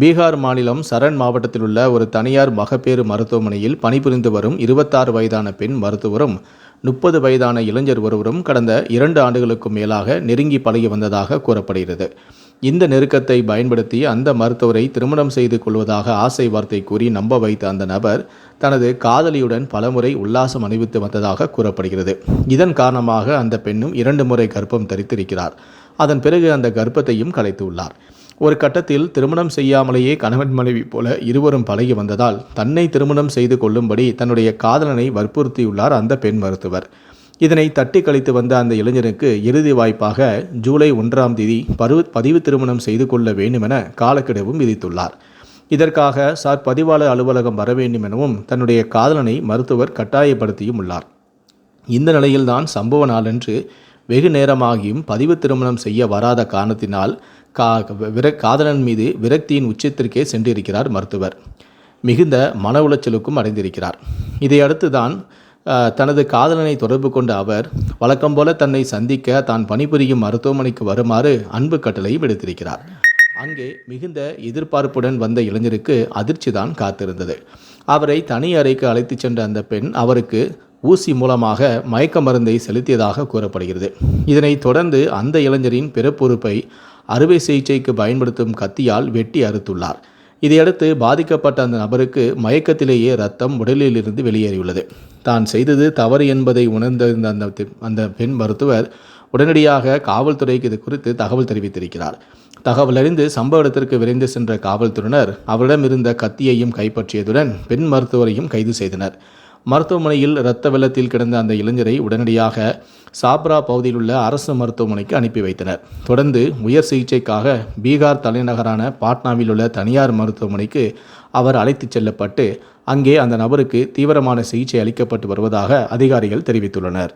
பீகார் மாநிலம் சரண் மாவட்டத்தில் உள்ள ஒரு தனியார் மகப்பேறு மருத்துவமனையில் பணிபுரிந்து வரும் இருபத்தாறு வயதான பெண் மருத்துவரும் முப்பது வயதான இளைஞர் ஒருவரும் கடந்த இரண்டு ஆண்டுகளுக்கும் மேலாக நெருங்கி பழகி வந்ததாக கூறப்படுகிறது. இந்த நெருக்கத்தை பயன்படுத்தி அந்த மருத்துவரை திருமணம் செய்து கொள்வதாக ஆசை வார்த்தை கூறி நம்ப வைத்த அந்த நபர் தனது காதலியுடன் பலமுறை உல்லாசம் அணிவித்து வந்ததாக கூறப்படுகிறது. இதன் காரணமாக அந்த பெண்ணும் இரண்டு முறை கர்ப்பம் தரித்திருக்கிறார். அதன் பிறகு அந்த கர்ப்பத்தையும் கலைத்துள்ளார் ஒரு கட்டத்தில் திருமணம் செய்யாமலேயே கணவன் மனைவி போல இருவரும் பழகி வந்ததால் தன்னை திருமணம் செய்து கொள்ளும்படி தன்னுடைய காதலனை வற்புறுத்தியுள்ளார் அந்த பெண் மருத்துவர். இதனை தட்டி கழித்து வந்த அந்த இளைஞனுக்கு இறுதி வாய்ப்பாக ஜூலை ஒன்றாம் தேதி பருவ பதிவு திருமணம் செய்து கொள்ள வேண்டுமென காலக்கெடுவும் விதித்துள்ளார். இதற்காக சார் பதிவாளர் அலுவலகம் வர வேண்டும் எனவும் தன்னுடைய காதலனை மருத்துவர் கட்டாயப்படுத்தியும் உள்ளார். இந்த நிலையில்தான் சம்பவ நாளன்று வெகு நேரமாகியும் பதிவு திருமணம் செய்ய வராத காரணத்தினால் கா விர காதலன் மீது விரக்தியின் உச்சத்திற்கே சென்றிருக்கிறார் மருத்துவர். மிகுந்த மன உளைச்சலுக்கும் அடைந்திருக்கிறார். இதையடுத்து தான் தனது காதலனை தொடர்பு கொண்ட அவர் வழக்கம் போல தன்னை சந்திக்க தான் பணிபுரியும் மருத்துவமனைக்கு வருமாறு அன்பு கட்டளை விடுத்திருக்கிறார். அங்கே மிகுந்த எதிர்பார்ப்புடன் வந்த இளைஞருக்கு அதிர்ச்சி தான் காத்திருந்தது. அவரை தனி அறைக்கு அழைத்துச் சென்ற அந்த பெண் அவருக்கு ஊசி மூலமாக மயக்க மருந்தை செலுத்தியதாக கூறப்படுகிறது. இதனைத் தொடர்ந்து அந்த இளைஞரின் பிறப்புறுப்பை அறுவை சிகிச்சைக்கு பயன்படுத்தும் கத்தியால் வெட்டி அறுத்துள்ளார். இதையடுத்து பாதிக்கப்பட்ட அந்த நபருக்கு மயக்கத்திலேயே ரத்தம் உடலிலிருந்து வெளியேறியுள்ளது. தான் செய்தது தவறு என்பதை உணர்ந்திருந்த அந்த அந்த பெண் மருத்துவர் உடனடியாக காவல்துறைக்கு இது குறித்து தகவல் தெரிவித்திருக்கிறார். தகவல் அறிந்து சம்பவ இடத்திற்கு விரைந்து சென்ற காவல்துறையினர் அவரிடம் இருந்த கத்தியையும் கைப்பற்றியதுடன் பெண் மருத்துவரையும் கைது செய்தனர். மருத்துவமனையில் இரத்த வெள்ளத்தில் கிடந்த அந்த இளைஞரை உடனடியாக சாப்ரா பகுதியில் உள்ள அரசு மருத்துவமனைக்கு அனுப்பி வைத்தனர். தொடர்ந்து உயர் சிகிச்சைக்காக பீகார் தலைநகரான பாட்னாவில் உள்ள தனியார் மருத்துவமனைக்கு அவர் அழைத்துச் செல்லப்பட்டு அங்கே அந்த நபருக்கு தீவிரமான சிகிச்சை அளிக்கப்பட்டு வருவதாக அதிகாரிகள் தெரிவித்துள்ளனர்.